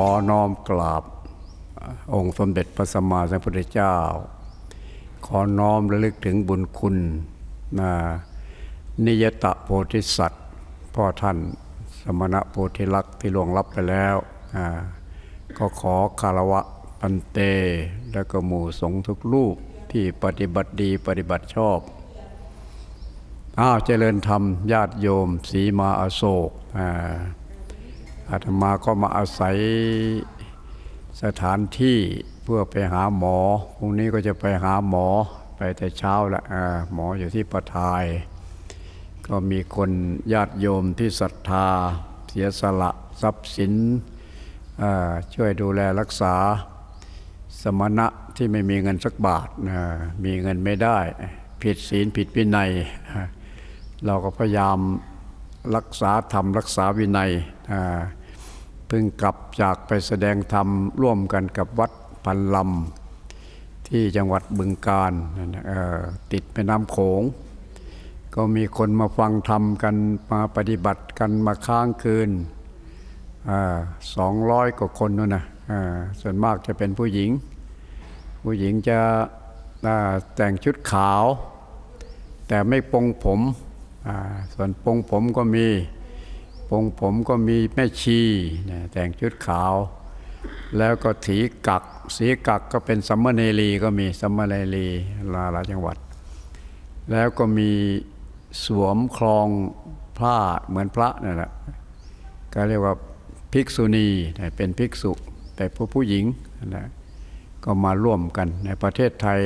อน้อมกราบ องค์สมเด็จพระสัมมาสัมพุทธเจ้า ขอน้อมระลึกถึงบุญคุณนะนิยตะโพธิสัตว์ พ่อท่านสมณะโพธิลักษ์ที่ล่วงลับไปแล้วก็ขอคารวะปันเต และก็หมู่สงฆ์ทุกรูปที่ปฏิบัติดีปฏิบัติชอบอ้าวเจริญธรรมญาติโยม สีมาอโศกอ่า อาตมาก็มาอาศัยสถานที่เพื่อไปหาหมอพรุ่งนี้ก็จะไปหาหมอไปแต่เช้าละหมออยู่ที่ประทาย ก็มีคนญาติโยมที่ศรัทธา เสียสละทรัพย์สินช่วยดูแลรักษา สมณะที่ไม่มีเงินสักบาทมีเงินไม่ได้ ผิดศีลผิดวินัย เราก็พยายามรักษาธรรมรักษาวินัย เพิ่งกลับจากไปแสดงธรรมร่วมกันกับวัดพันลำที่จังหวัดบึงกาฬติดแม่น้ำโขง ก็มีคนมาฟังธรรมกันมาปฏิบัติกันมาค้างคืนสองร้อยกว่าคนนู่นนะส่วนมากจะเป็นผู้หญิง ผู้หญิงจะแต่งชุดขาว แต่ไม่ปงผม ส่วนปงผมก็มี งผมก็มีแม่ชีนะแต่งชุดขาว แล้วก็ถีกัก สีกักก็เป็นสัมมเนรีก็มีสัมมเนรีลาลาจังหวัด แล้วก็มีสวมคลองผ้าเหมือนพระนั่นแหละก็เรียกว่าภิกษุณีเป็นภิกษุแต่ผู้ผู้หญิงนะก็มาร่วมกันในประเทศไทย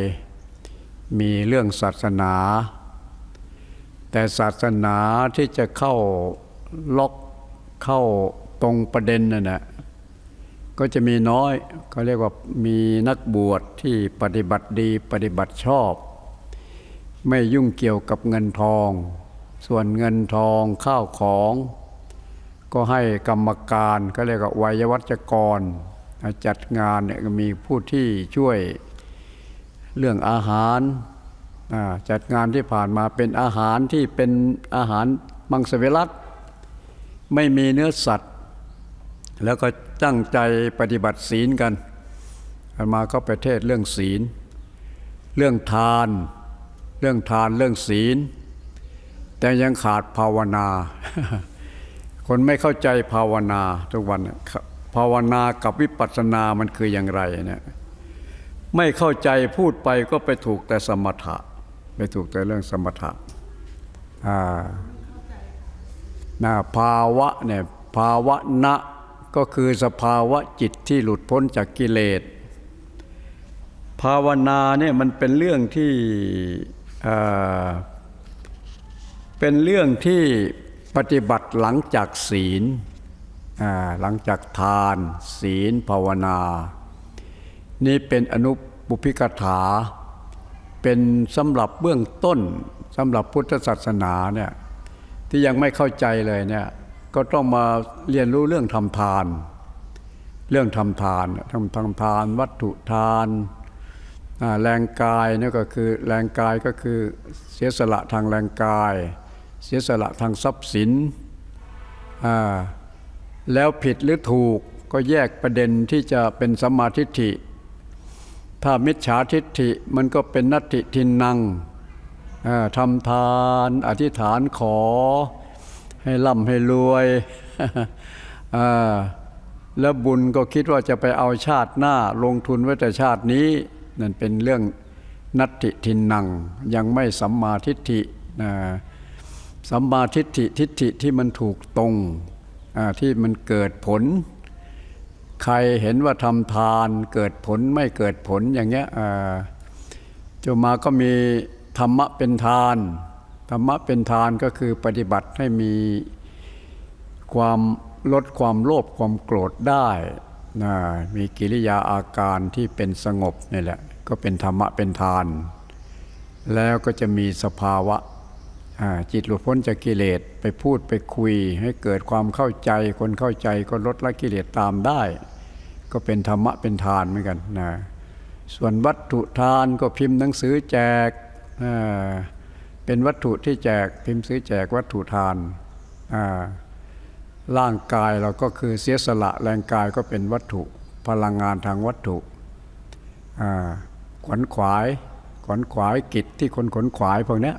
มีเรื่องศาสนา แต่ศาสนาที่จะเข้า ล็อกเข้าตรงประเด็นนั่นแหละก็จะมีน้อยเขาเรียกว่ามีนักบวชที่ปฏิบัติดีปฏิบัติชอบ ไม่ยุ่งเกี่ยวกับเงินทอง ส่วนเงินทองข้าวของ ก็ให้กรรมการก็เรียกว่าวัยวัจกร จัดงานเนี่ยมีผู้ที่ช่วยเรื่องอาหารจัดงานที่ผ่านมาเป็นอาหารที่เป็นอาหารมังสวิรัต ไม่มีเนื้อสัตว์ แล้วก็ตั้งใจปฏิบัติศีลกันอาตมาก็ไปเทศเรื่องศีล เรื่องทาน เรื่องทานเรื่องศีล แต่ยังขาดภาวนา คนไม่เข้าใจภาวนาทุกวันภาวนากับวิปัสสนามันคืออย่างไรเนี่ยไม่เข้าใจพูดไปก็ไปถูกแต่สมถะ ไปถูกแต่เรื่องสมถะอ่า นะภาวะเนี่ยภาวะนะก็คือสภาวะจิตที่หลุดพ้นจากกิเลส ภาวนาเนี่ยมันเป็นเรื่องที่เป็นเรื่องที่ปฏิบัติหลังจากศีลหลังจากทาน ศีลภาวนา นี่เป็นอนุปุพิกถา เป็นสำหรับเบื้องต้นสำหรับพุทธศาสนาเนี่ย ที่ยังไม่เข้าใจเลยเนี่ยก็ต้องมาเรียนรู้เรื่องทำทาน เรื่องทำทานทำทำทาน วัตถุทานแรงกายนี่ก็คือแรงกายก็คือเสียสละทางแรงกาย เสียสละทางทรัพย์สินแล้วผิดหรือถูกก็แยกประเด็นที่จะเป็นสัมมาทิฏฐิ ถ้ามิจฉาทิฏฐิมันก็เป็นนัตติทินนัง ทำทานอธิษฐานขอ ให้ร่ำให้รวยแล้วบุญก็คิดว่าจะไปเอาชาติหน้าลงทุนไว้แต่ชาตินี้ นั่นเป็นเรื่องนัตติทินนัง ยังไม่สัมมาทิฏฐิสัมมาทิฏฐิทิฏฐิที่มันถูกตรงที่มันเกิดผล ใครเห็นว่าทำทานเกิดผลไม่เกิดผลอย่างเงี้ยจะมาก็มี ธรรมะเป็นทาน ธรรมะเป็นทานก็คือปฏิบัติให้มีความลดความโลภความโกรธได้นะมีกิริยาอาการที่เป็นสงบนี่แหละก็เป็นธรรมะเป็นทาน แล้วก็จะมีสภาวะจิตหลุดพ้นจากกิเลสไปพูดไปคุย ให้เกิดความเข้าใจคนเข้าใจก็ลดละกิเลสตามได้ ก็เป็นธรรมะเป็นทานเหมือนกันนะส่วนวัตถุทานก็พิมพ์หนังสือแจก เป็นวัตถุที่แจกพิมพ์ซื้อแจกวัตถุทานร่างกายเราก็คือเสียสละแรงกายก็เป็นวัตถุพลังงานทางวัตถุขวนขวายขวนขวายกิจที่คนขวนขวายพวกนี้ย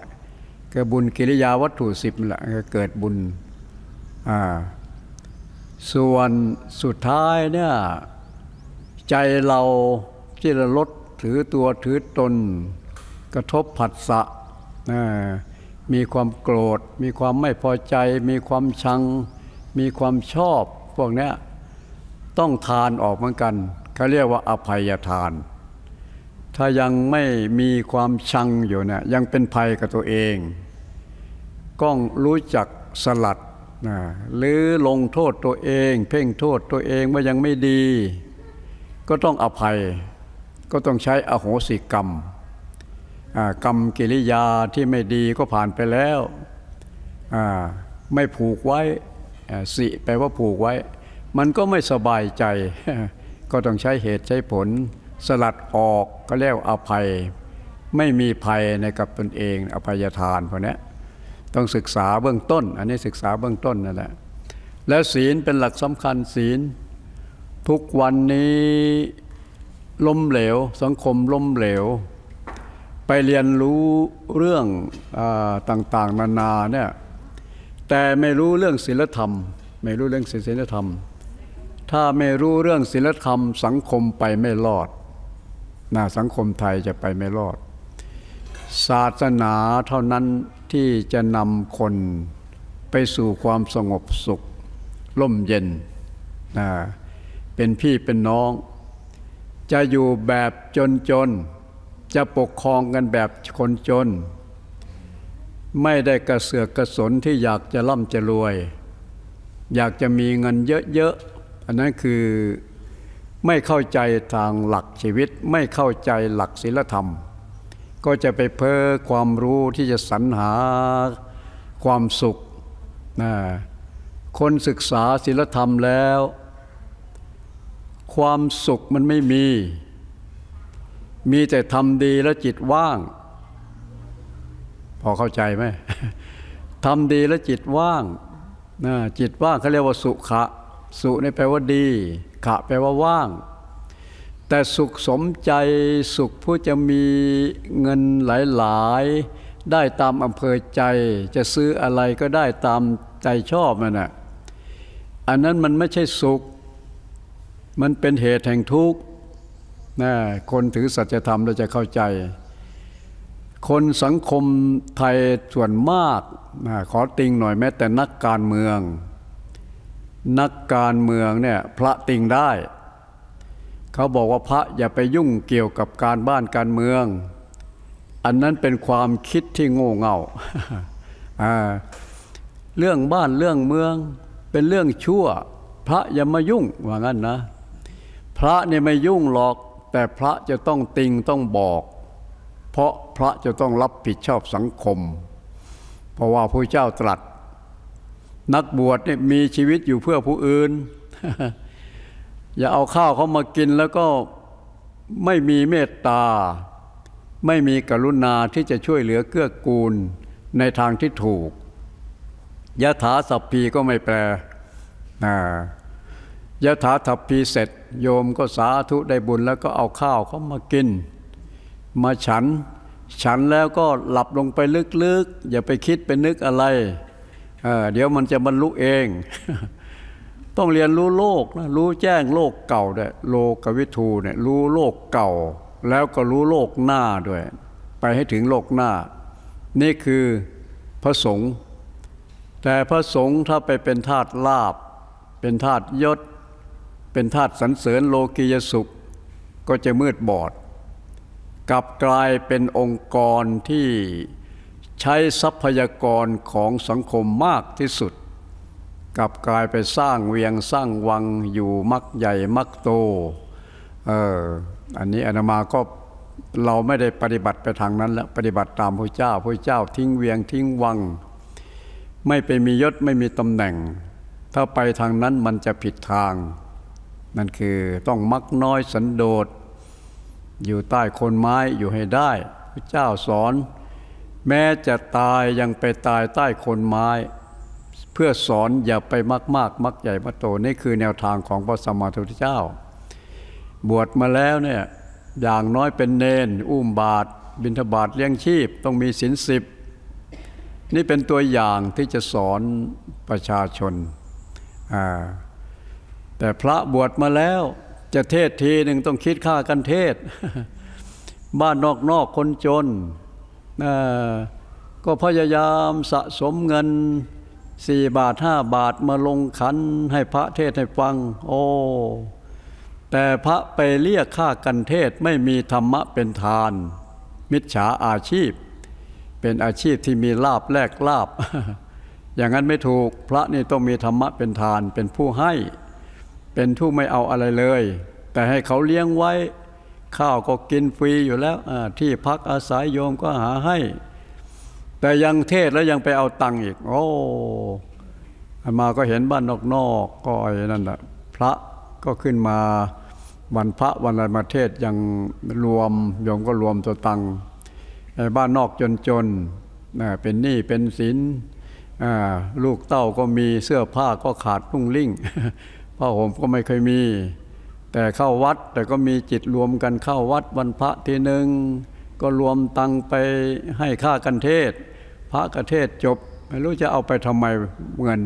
ก็บุญกิริยาวัตถุสิบแหละเกิดบุญส่วนสุดท้ายเนี่ยใจเราที่เราลดถือตัวถือตน กระทบผัสสะมีความโกรธ มีความไม่พอใจ มีความชัง มีความชอบ พวกนี้ต้องทานออกเหมือนกันเขาเรียกว่าอภัยทาน ถ้ายังไม่มีความชังอยู่เนี่ยยังเป็นภัยกับตัวเองก้องรู้จักสลัดนะหรือลงโทษตัวเอง เพ่งโทษตัวเองว่ายังไม่ดี ก็ต้องอภัย ก็ต้องใช้อโหสิกรรม กรรมกิริยาที่ไม่ดีก็ผ่านไปแล้วไม่ผูกไว้สิแปลว่าผูกไว้ มันก็ไม่สบายใจ ก็ต้องใช้เหตุใช้ผล สลัดออกก็เรียกว่าอภัย ไม่มีภัยในกับตนเอง อภัยทานพวกนี้ต้องศึกษาเบื้องต้น อันนี้ศึกษาเบื้องต้นนั่นแหละแล้วศีลเป็นหลักสำคัญศีล ทุกวันนี้ล้มเหลว สังคมล้มเหลว ไปเรียนรู้เรื่องอต่างๆ นานาเนี่ยแต่ไม่รู้เรื่องศีลธรรม ไม่รู้เรื่องศีลธรรม ถ้าไม่รู้เรื่องศีลธรรม สังคมไปไม่รอดนะสังคมไทยจะไปไม่รอด ศาสนาเท่านั้นที่จะนำคนไปสู่ความสงบสุข ร่มเย็นนะเป็นพี่เป็นน้อง จะอยู่แบบจนๆ จะปกครองกันแบบคนจน ไม่ได้กระเสือกกระสนที่อยากจะร่ำจะรวย อยากจะมีเงินเยอะๆอันนั้นคือไม่เข้าใจทางหลักชีวิต ไม่เข้าใจหลักศีลธรรม ก็จะไปเพ้อความรู้ที่จะสรรหาความสุขนะคนศึกษาศีลธรรมแล้ว ความสุขมันไม่มี มีแต่ทำดีแล้วจิตว่าง พอเข้าใจไหมทำดีแล้วจิตว่างนะจิตว่างเขาเรียกว่าสุขะ สุนี่แปลว่าดี ขะ แปลว่าว่าง แต่สุขสมใจสุขผู้จะมีเงินหลายๆ ได้ตามอำเภอใจ จะซื้ออะไรก็ได้ตามใจชอบมันน่ะอันนั้นมันไม่ใช่สุข มันเป็นเหตุแห่งทุกข์ นะคนถือสัจธรรมเราจะเข้าใจ คนสังคมไทยส่วนมากนะขอติงหน่อยแม้แต่นักการเมือง นักการเมืองเนี่ยพระติงได้ เขาบอกว่าพระอย่าไปยุ่งเกี่ยวกับการบ้านการเมือง อันนั้นเป็นความคิดที่โง่เง่าอ่าเรื่องบ้านเรื่องเมืองเป็นเรื่องชั่ว พระอย่ามายุ่งว่างั้นนะ พระเนี่ยไม่ยุ่งหรอก แต่พระจะต้องติงต้องบอก เพราะพระจะต้องรับผิดชอบสังคม เพราะว่าพระเจ้าตรัส นักบวชเนี่ยมีชีวิตอยู่เพื่อผู้อื่น อย่าเอาข้าวเขามากินแล้วก็ไม่มีเมตตา ไม่มีกรุณาที่จะช่วยเหลือเกื้อกูลในทางที่ถูกยะถาสัพพีก็ไม่แปลนะยะถาสัพพีเสร็จ โยมก็สาธุได้บุญแล้วก็เอาข้าวเขามากิน มาฉัน ฉันแล้วก็หลับลงไปลึกๆ อย่าไปคิดไปนึกอะไรเเดี๋ยวมันจะบรรลุเอง ต้องเรียนรู้โลกนะรู้แจ้งโลกเก่าด้วยโลกวิทูเนี่ยรู้โลกเก่า แล้วก็รู้โลกหน้าด้วย ไปให้ถึงโลกหน้า นี่คือพระสงฆ์แต่พระสงฆ์ถ้าไปเป็นทาสลาบ เป็นทาสยศ เป็นทาสสรรเสริญโลกียสุขก็จะมืดบอดกลับกลายเป็นองค์กรที่ใช้ทรัพยากรของสังคมมากที่สุดกลับกลายไปสร้างเวียงสร้างวังอยู่มักใหญ่มักโตเอออันนี้อนามาก็เราไม่ได้ปฏิบัติไปทางนั้นแล้วปฏิบัติตามพระเจ้าพระเจ้าทิ้งเวียงทิ้งวัง ไม่ไปมียศไม่มีตำแหน่ง ถ้าไปทางนั้นมันจะผิดทาง นั่นคือต้องมักน้อยสันโดษ อยู่ใต้คนไม้อยู่ให้ได้พระเจ้าสอน แม้จะตายยังไปตายใต้คนไม้ เพื่อสอนอย่าไปมากมากมักใหญ่มักโตนี่คือแนวทางของพระสมมาพุทธเจ้า บวชมาแล้วเนี่ยอย่างน้อยเป็นเนน อุ้มบาตรบิณฑบาตเลี้ยงชีพต้องมีศีลสิบนี่เป็นตัวอย่างที่จะสอนประชาชนอ่า แต่พระบวชมาแล้ว จะเทศทีหนึ่งต้องคิดค่ากันเทศ บ้านนอกนอกคนจน ก็พยายามสะสมเงินสี่บาทห้าบาทมาลงขันให้พระเทศให้ฟัง โอ้แต่พระไปเรียกค่ากันเทศไม่มีธรรมะเป็นทาน มิจฉาอาชีพ เป็นอาชีพที่มีลาบแลกลาบ อย่างนั้นไม่ถูกพระนี่ต้องมีธรรมะเป็นทานเป็นผู้ให้ เป็นผู้ไม่เอาอะไรเลย แต่ให้เขาเลี้ยงไว้ ข้าวก็กินฟรีอยู่แล้วที่พักอาศัยโยมก็หาให้ แต่ยังเทศแล้วยังไปเอาตังค์อีก โอ้มาก็เห็นบ้านนอกๆก็ไอ้นั่นแหละพระก็ขึ้นมาวันพระวันอะไรมาเทศยังรวมโยมก็รวมตัวตังค์ไอ้บ้านนอกจนๆเป็นหนี้เป็นสินลูกเต้าก็มีเสื้อผ้าก็ขาดนุ่งลิ่ง ผ้าห่มก็ไม่เคยมี แต่เข้าวัดแต่ก็มีจิตรวมกันเข้าวัดวันพระทีหนึ่งก็รวมตังไปให้ค่ากันเทศ พระกเทศจบ ไม่รู้จะเอาไปทำไมเงิน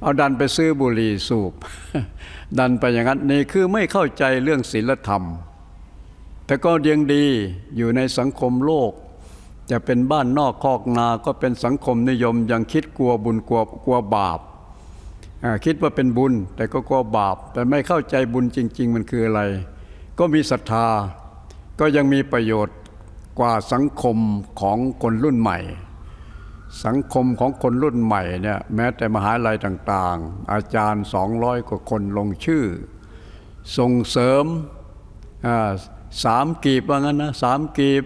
เอาดันไปซื้อบุหรี่สูบ ดันไปอย่างนั้นนี่คือไม่เข้าใจเรื่องศีลธรรม แต่ก็ยังดีอยู่ในสังคมโลก จะเป็นบ้านนอกคอกนาก็เป็นสังคมนิยมยังคิดกลัวบุญกลัวกลัวบาป คิดว่าเป็นบุญ แต่ก็กลัวบาป แต่ไม่เข้าใจบุญจริง ๆ มันคืออะไร ก็มีศรัทธา ก็ยังมีประโยชน์กว่าสังคมของคนรุ่นใหม่ สังคมของคนรุ่นใหม่เนี่ยแม้แต่มหาลัยต่างๆ อาจารย์ 200 กว่าคนลงชื่อ ส่งเสริมสามกีบว่างั้นนะสามกีบ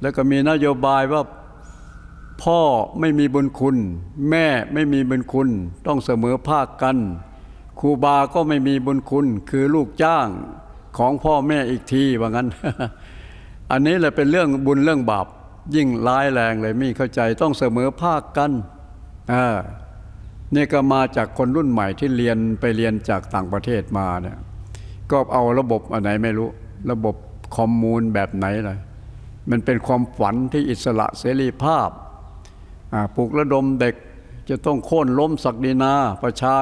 แล้วก็มีนโยบายว่า พ่อไม่มีบุญคุณ แม่ไม่มีบุญคุณ ต้องเสมอภาคกันครูบาก็ไม่มีบุญคุณคือลูกจ้างของพ่อแม่อีกทีว่างั้น อันนี้แหละเป็นเรื่องบุญเรื่องบาปยิ่งร้ายแรงเลยไมีเข้าใจต้องเสมอภาคกันอ่านี่ก็มาจากคนรุ่นใหม่ที่เรียนไปเรียนจากต่างประเทศมาเนี่ยก็เอาระบบอันไหนไม่รู้ ระบบคอมมูนแบบไหนเลยมันเป็นความฝันที่อิสระเสรีภาพ ปลุกระดมเด็กจะต้องโค่นล้มศักดินา ประชา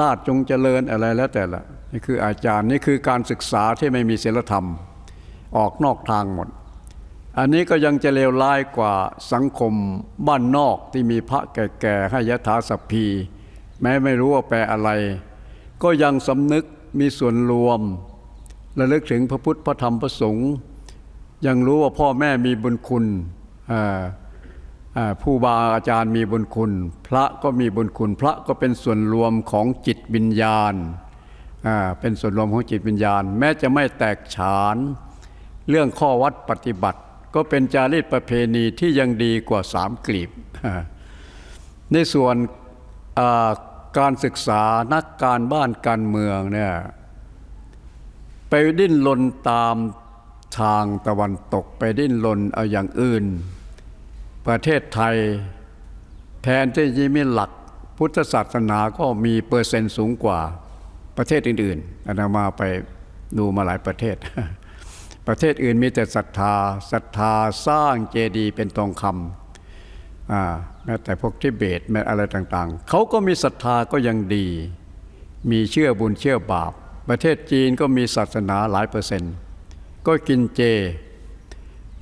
ลาดจงเจริญอะไรแล้วแต่ละนี่คืออาจารย์นี่คือการศึกษาที่ไม่มีศีลธรรม ออกนอกทางหมด อันนี้ก็ยังจะเลวร้ายกว่าสังคมบ้านนอกที่มีพระแก่ๆให้ยถาสัพพี แม้ไม่รู้ว่าแปลอะไร ก็ยังสำนึกมีส่วนรวมระลึกถึงพระพุทธพระธรรมพระสงฆ์ยังรู้ว่าพ่อแม่มีบุญคุณอ่า ผู้บาอาจารย์มีบุญคุณ พระก็มีบุญคุณ พระก็เป็นส่วนรวมของจิตวิญญาณ เป็นส่วนรวมของจิตวิญญาณ แม้จะไม่แตกฉาน เรื่องข้อวัดปฏิบัติ ก็เป็นจารีตประเพณีที่ยังดีกว่าสามกลีบ ในส่วนการศึกษานักการบ้านการเมืองเนี่ยไปดิ้นรนตามทางตะวันตกไปดิ้นรนเอาอย่างอื่น ประเทศไทย แทนที่จะมีหลักพุทธศาสนาก็มีเปอร์เซ็นต์สูงกว่าประเทศอื่นๆอาตมาไปดูมาหลายประเทศ ประเทศอื่นมีแต่ศรัทธาศรัทธาสร้างเจดีย์เป็นทองคำแม้แต่พวกทิเบตแม้อะไรต่างๆ เขาก็มีศรัทธาก็ยังดี มีเชื่อบุญเชื่อบาป ประเทศจีนก็มีศาสนาหลายเปอร์เซ็นต์ ก็กินเจ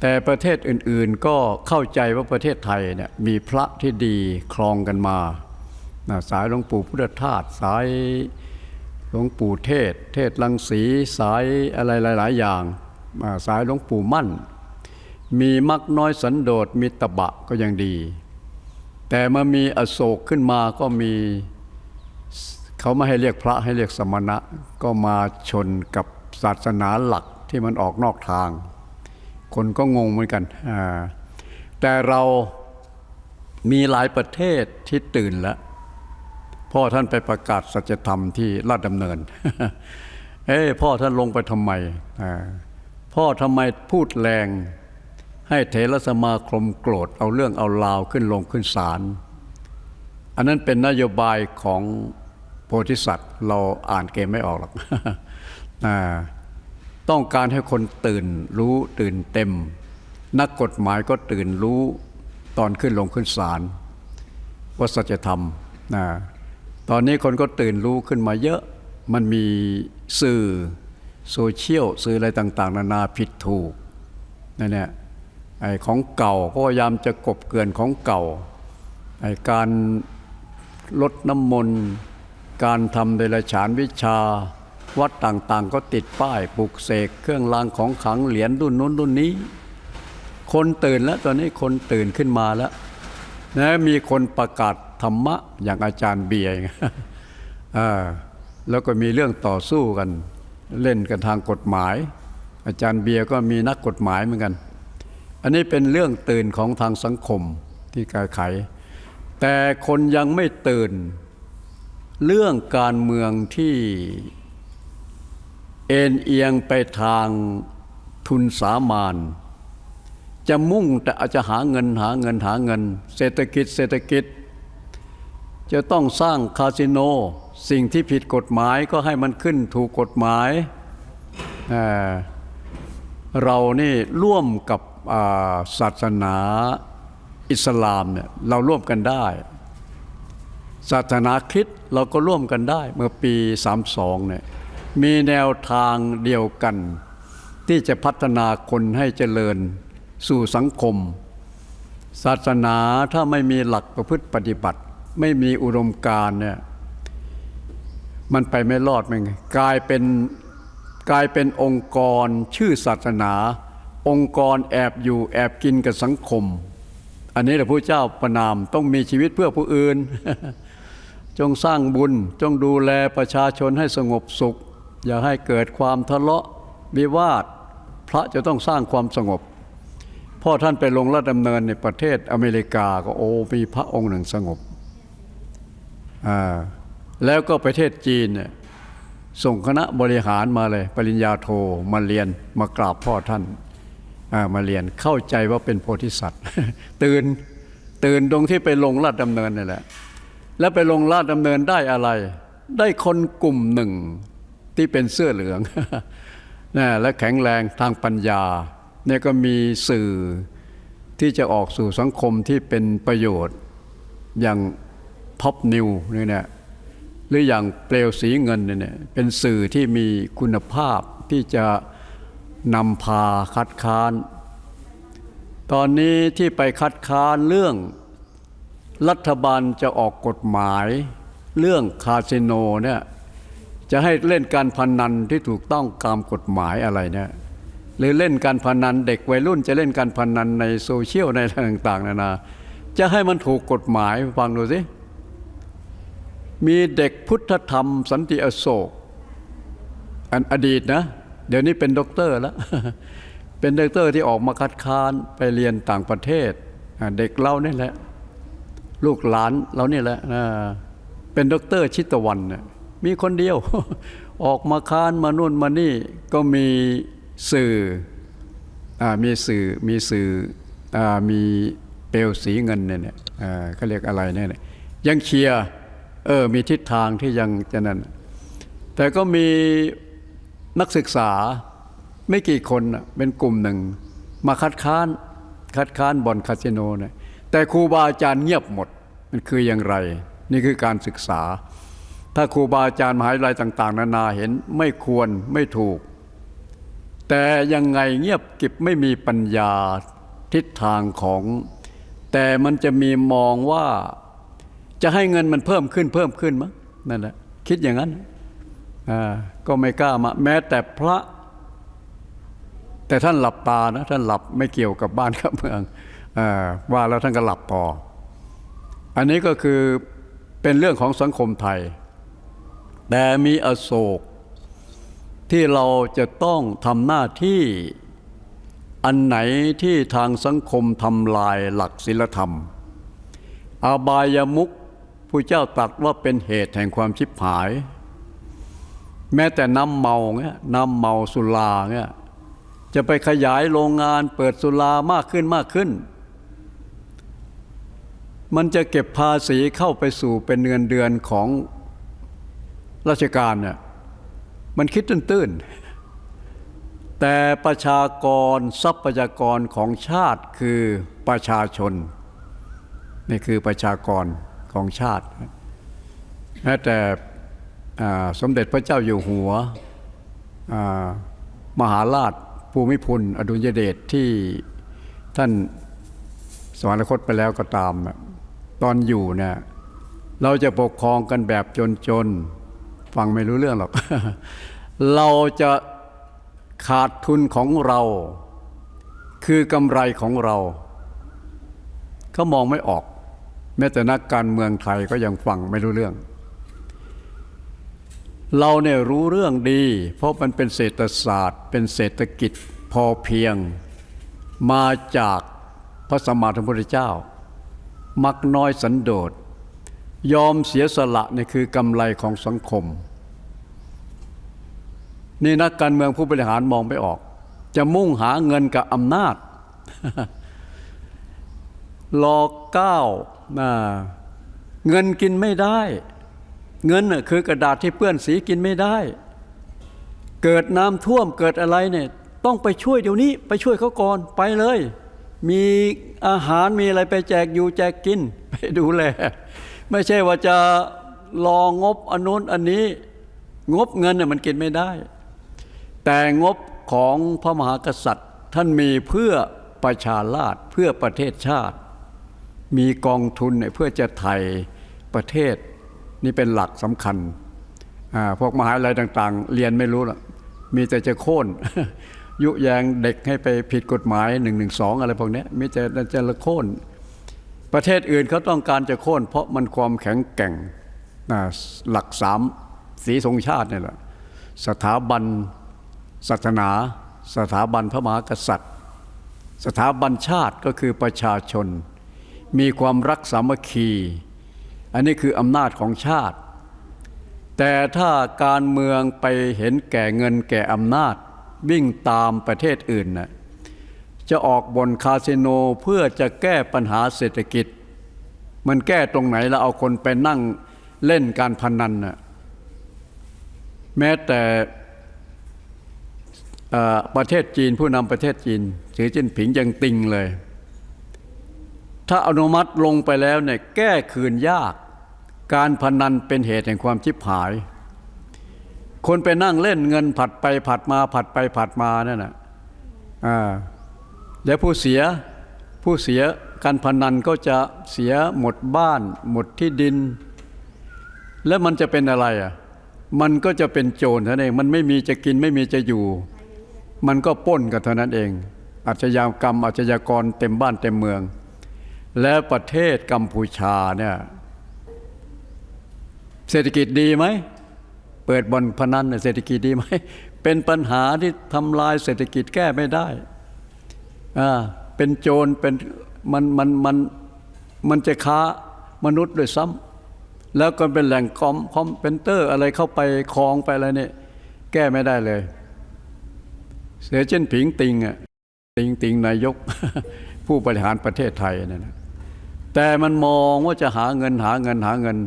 แต่ประเทศอื่นๆก็เข้าใจว่าประเทศไทยเนี่ยมีพระที่ดีครองกันมา สายหลวงปู่พุทธทาสสายหลวงปู่เทศ เทศลังสีสายอะไรหลาย ๆ อย่าง สายหลวงปู่มั่น มีมักน้อยสันโดษมีตบะก็ยังดี แต่เมื่อมีอโศกขึ้นมาก็มีเขาไม่ให้เรียกพระให้เรียกสมณะก็มาชนกับศาสนาหลักที่มันออกนอกทาง คนก็งงเหมือนกัน แต่เรามีหลายประเทศที่ตื่นแล้วพ่อท่านไปประกาศสัจธรรมที่ลาดดำเนิน เอ้พ่อท่านลงไปทำไม พ่อทำไมพูดแรง ให้เถรสมาคมโกรธ เอาเรื่องเอาราวขึ้นลงขึ้นศาล อันนั้นเป็นนโยบายของโพธิสัตว์ เราอ่านเกมไม่ออกหรอกอ่า ต้องการให้คนตื่นรู้ตื่นเต็ม นักกฎหมายก็ตื่นรู้ตอนขึ้นลงขึ้นศาลว่าสัจธรรมนะตอนนี้คนก็ตื่นรู้ขึ้นมาเยอะมันมีสื่อโซเชียลสื่ออะไรต่าง ๆ นานาผิดถูกนั่นแหละไอ้ของเก่าก็พยายามจะกบเกลื่อนของเก่าไอ้การลดน้ำมนต์ การทำเดรัจฉานวิชา วัดต่างๆ ก็ติดป้ายปลุกเสกเครื่องรางของขลังเหรียญรุ่นนู้นรุ่นนี้ คนตื่นแล้วตอนนี้คนตื่นขึ้นมาแล้วนะมีคนประกาศธรรมะอย่างอาจารย์เบียร์แล้วก็มีเรื่องต่อสู้กัน เล่นกันทางกฎหมาย อาจารย์เบียร์ก็มีนักกฎหมายเหมือนกัน อันนี้เป็นเรื่องตื่นของทางสังคมที่แก้ไข แต่คนยังไม่ตื่น เรื่องการเมืองที่ เอ็นเอียงไปทางทุนสามาน จะมุ่งแต่อาจจะหาเงินหาเงินหาเงิน เศรษฐกิจเศรษฐกิจ จะต้องสร้างคาสิโน สิ่งที่ผิดกฎหมายก็ให้มันขึ้นถูกกฎหมายเเรานี่ร่วมกับาศาสนาอิสลามเนี่ยเราร่วมกันได้ ศาสนาคริสต์เราก็ร่วมกันได้เมื่อปี 32เนี่ย มีแนวทางเดียวกัน ที่จะพัฒนาคนให้เจริญสู่สังคม ศาสนาถ้าไม่มีหลักประพฤติปฏิบัติ ไม่มีอุดมการเนี่ยมันไปไม่รอดไหมไงกลายเป็นกลายเป็นองค์กรชื่อศาสนา องค์กรแอบอยู่แอบกินกับสังคม อันนี้แหละพระเจ้าประนามต้องมีชีวิตเพื่อผู้อื่น จงสร้างบุญจงดูแลประชาชนให้สงบสุข อย่าให้เกิดความทะเลาะวิวาท พระจะต้องสร้างความสงบพ่อท่านไปลงราชดำเนินในประเทศอเมริกาก็โอ้มีพระองค์หนึ่งสงบอ่าแล้วก็ประเทศจีนเนี่ยส่งคณะบริหารมาเลย ปริญญาโทมาเรียนมากราบพ่อท่านอ่ามาเรียนเข้าใจว่าเป็นโพธิสัตว์ ตื่นตื่นตรงที่ไปลงลาดดำเนินนี่แหละ แล้วไปลงลาดดำเนินได้อะไร ได้คนกลุ่มหนึ่ง ที่เป็นเสื้อเหลืองนะและแข็งแรงทางปัญญาเนี่ยก็มีสื่อที่จะออกสู่สังคมที่เป็นประโยชน์ อย่างท็อปนิวนี่เนี่ยหรืออย่างเปลวสีเงินเนี่ยเป็นสื่อที่มีคุณภาพที่จะนำพาคัดค้าน ตอนนี้ที่ไปคัดค้านเรื่องรัฐบาลจะออกกฎหมาย เรื่องคาสิโนเนี่ย จะให้เล่นการพนันที่ถูกต้องตามกฎหมายอะไรเนี่ยหรือเล่นการพนันเด็กวัยรุ่น จะเล่นการพนันในโซเชียลในอะไรต่างๆนานาจะให้มันถูกกฎหมายฟังดูสิมีเด็กพุทธธรรมสันติอโศก อันอดีตนะ เดี๋ยวนี้เป็นด็อกเตอร์แล้ว เป็นด็อกเตอร์ที่ออกมาคัดค้านไปเรียนต่างประเทศ เด็กเรานี่แหละ ลูกหลานเรานี่แหละนะเป็นด็อกเตอร์ชิตวันเนี่ย มีคนเดียว ออกมาค้านมานู่นมานี่ก็มีสื่ออมีสื่อมีสื่ออมีเปลวสีเงินเนี่ยเนี่ยเขาเรียกอะไรเนี่ยเนี่ยยังเชียเออมีทิศทางที่ยังจะนั้น แต่ก็มีนักศึกษาไม่กี่คนเป็นกลุ่มหนึ่ง มาคัดค้านคัดค้านบ่อนคาสิโนเนี่ยแต่ครูบาอาจารย์เงียบหมดมันคืออย่างไร นี่คือการศึกษา ถ้าครูบาอาจารย์มหาวิทยาลัยต่าง ๆ นานาเห็นไม่ควรไม่ถูก แต่ยังไงเงียบกิบไม่มีปัญญาทิศทางของ แต่มันจะมีมองว่าจะให้เงินมันเพิ่มขึ้นเพิ่มขึ้นมั้งนั่นแหละคิดอย่างนั้นก็ไม่กล้ามา แม้แต่พระ แต่ท่านหลับตานะท่านหลับไม่เกี่ยวกับบ้านกับเมืองอว่าแล้วท่านก็หลับต่อ อันนี้ก็คือเป็นเรื่องของสังคมไทย แต่มีอโศก ที่เราจะต้องทำหน้าที่ อันไหนที่ทางสังคมทำลายหลักศีลธรรม อาบายามุขผู้เจ้าตรัสว่าเป็นเหตุแห่งความชิบหาย แม้แต่น้ำเมาเงี้ยน้ำเมาสุราเงี้ยจะไปขยายโรงงานเปิดสุรามากขึ้นมากขึ้น มันจะเก็บภาษีเข้าไปสู่เป็นเงินเดือนของ ราชการเนี่ยมันคิดตื้นๆ แต่ประชากรทรัพยากรของชาติคือประชาชนนี่คือประชากรของชาติแม้แต่สมเด็จพระเจ้าอยู่หัวมหาราชภูมิพลอดุลยเดชที่ท่านสวรรคตไปแล้วก็ตาม ตอนอยู่เนี่ยเราจะปกครองกันแบบจนๆ ฟังไม่รู้เรื่องหรอก เราจะขาดทุนของเรา คือกำไรของเราเขามองไม่ออก แม้แต่นักการเมืองไทยก็ยังฟังไม่รู้เรื่อง เราเนี่ยรู้เรื่องดี เพราะมันเป็นเศรษฐศาสตร์ เป็นเศรษฐกิจพอเพียงมาจากพระสมมาสัมพุทธเจ้า มักน้อยสันโดษยอมเสียสละนี่คือกำไรของสังคม นี่นักการเมืองผู้บริหารมองไม่ออก จะมุ่งหาเงินกับอำนาจรอเก้าเงินกินไม่ได้ เงินน่ะคือกระดาษที่เปื้อนสีกินไม่ได้ เกิดน้ำท่วมเกิดอะไรเนี่ย ต้องไปช่วยเดี๋ยวนี้ ไปช่วยเขาก่อนไปเลย มีอาหารมีอะไรไปแจกอยู่แจกกิน ไปดูแล ไม่ใช่ว่าจะรองบอันนู้นอันนี้ งบเงินเนี่ยมันกินไม่ได้ แต่งบของพระมหากษัตริย์ ท่านมีเพื่อประชาราส์เพื่อประเทศชาติ มีกองทุนเพื่อจะไทยประเทศ นี่เป็นหลักสำคัญพวกมหาลัยต่าง ๆ เรียนไม่รู้หรอกมีแต่จะโค่นยุแยงเด็กให้ไปผิดกฎหมายหนึ่งหนึ่งสองอะไรพวกนี้มีแต่จะละโค่นประเทศอื่นเขาต้องการจะโค่นเพราะมันความแข็งแกร่งหลักสามสีทรงชาตินี่แหละสถาบัน ศาสนา สถาบันพระมหากษัตริย์ สถาบันชาติก็คือประชาชน มีความรักสามัคคี อันนี้คืออำนาจของชาติ แต่ถ้าการเมืองไปเห็นแก่เงินแก่อำนาจวิ่งตามประเทศอื่นน่ะจะออกบนคาสิโนเพื่อจะแก้ปัญหาเศรษฐกิจ มันแก้ตรงไหนแล้วเอาคนไปนั่งเล่นการพนันน่ะแม้แต่ ประเทศจีนผู้นำประเทศจีนสีจิ้นผิงยังติงเลย ถ้าอนุมัติลงไปแล้วเนี่ยแก้คืนยาก การพนันเป็นเหตุแห่งความชิบหาย คนไปนั่งเล่นเงินผัดไปผัดมาผัดไปผัดมานั่นนะอ่าแล้วผู้เสียผู้เสียการพนันก็จะเสียหมดบ้าน หมดที่ดิน แล้วมันจะเป็นอะไรอะมันก็จะเป็นโจรท่านั้นเองมันไม่มีจะกินไม่มีจะอยู่ มันก็ป้นกันเท่านั้นเอง อาชญากรรม อาชญากรเต็มบ้านเต็มเมือง และประเทศกัมพูชาเนี่ยเศรษฐกิจดีไหม เปิดบ่อนพนันเนี่ยเศรษฐกิจดีไหม เป็นปัญหาที่ทำลายเศรษฐกิจแก้ไม่ได้อ่าเป็นโจรเป็นมันมันมันมันจะค้ามนุษย์ด้วยซ้ำแล้วก็เป็นแหล่งคอมคอมเพนเตอร์อะไรเข้าไปคลองไปอะไรเนี่ยแก้ไม่ได้เลย เสียเช่นผิงติงอะติงติงนายกผู้บริหารประเทศไทยเนี่ยนะแต่มันมองว่าจะหาเงินหาเงินหาเงิน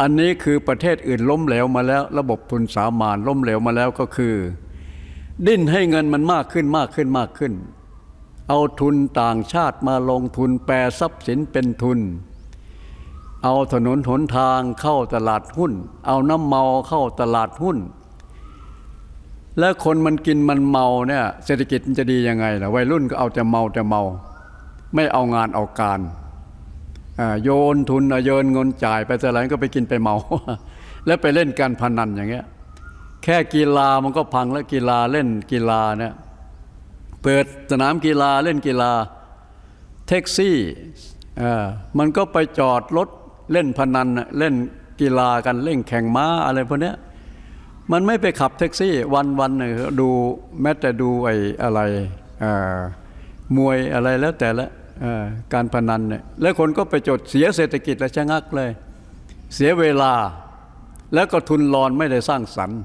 อันนี้คือประเทศอื่นล้มเหลวมาแล้ว ระบบทุนสามานล้มเหลวมาแล้วก็คือ ดิ้นให้เงินมันมากขึ้นมากขึ้นมากขึ้น เอาทุนต่างชาติมาลงทุนแปรทรัพย์สินเป็นทุน เอาถนนหนทางเข้าตลาดหุ้น เอาน้ำเมาเข้าตลาดหุ้น แล้วคนมันกินมันเมาเนี่ยเศรษฐกิจมันจะดียังไงล่ะวัยรุ่นก็เอาแต่เมาแต่เมา ไม่เอางานเอาการโยนทุนเอาโยนเงินจ่ายไปแต่ไหนก็ไปกินไปเมา แล้วไปเล่นการพนันอย่างเงี้ยแค่กีฬามันก็พังแล้วกีฬาเล่นกีฬาเนี่ยเปิดสนามกีฬาเล่นกีฬาแท็กซี่มันก็ไปจอดรถเล่นพนันเล่นกีฬากันเล่นแข่งม้าอะไรพวกเนี้ย มันไม่ไปขับแท็กซี่วันวันหนึ่งดูแม้แต่ดูไอ้อะไรมวยอะไรแล้วแต่ละการพนันเนี่ยแล้วคนก็ไปจดเสียเศรษฐกิจและชะงักเลย เสียเวลา แล้วก็ทุนรอนไม่ได้สร้างสรรค์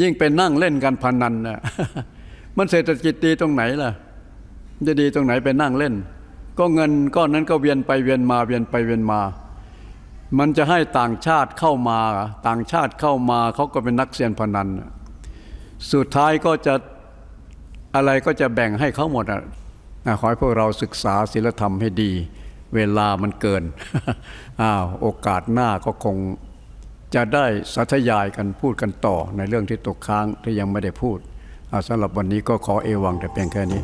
ยิ่งไปนั่งเล่นการพนันน่ะมันเศรษฐกิจดีตรงไหนล่ะ จะดีตรงไหนไปนั่งเล่น ก็เงินก้อนนั้นก็เวียนไปเวียนมาเวียนไปเวียนมา มันจะให้ต่างชาติเข้ามา ต่างชาติเข้ามาเขาก็เป็นนักเซียนพนัน สุดท้ายก็จะอะไรก็จะแบ่งให้เขาหมดอะขอให้พวกเราศึกษาศีลธรรมให้ดี เวลามันเกินอ้าวโอกาสหน้าก็คงจะได้สาธยายกันพูดกันต่อในเรื่องที่ตกค้างที่ยังไม่ได้พูดอ่าสำหรับวันนี้ก็ขอเอวังแต่เพียงแค่นี้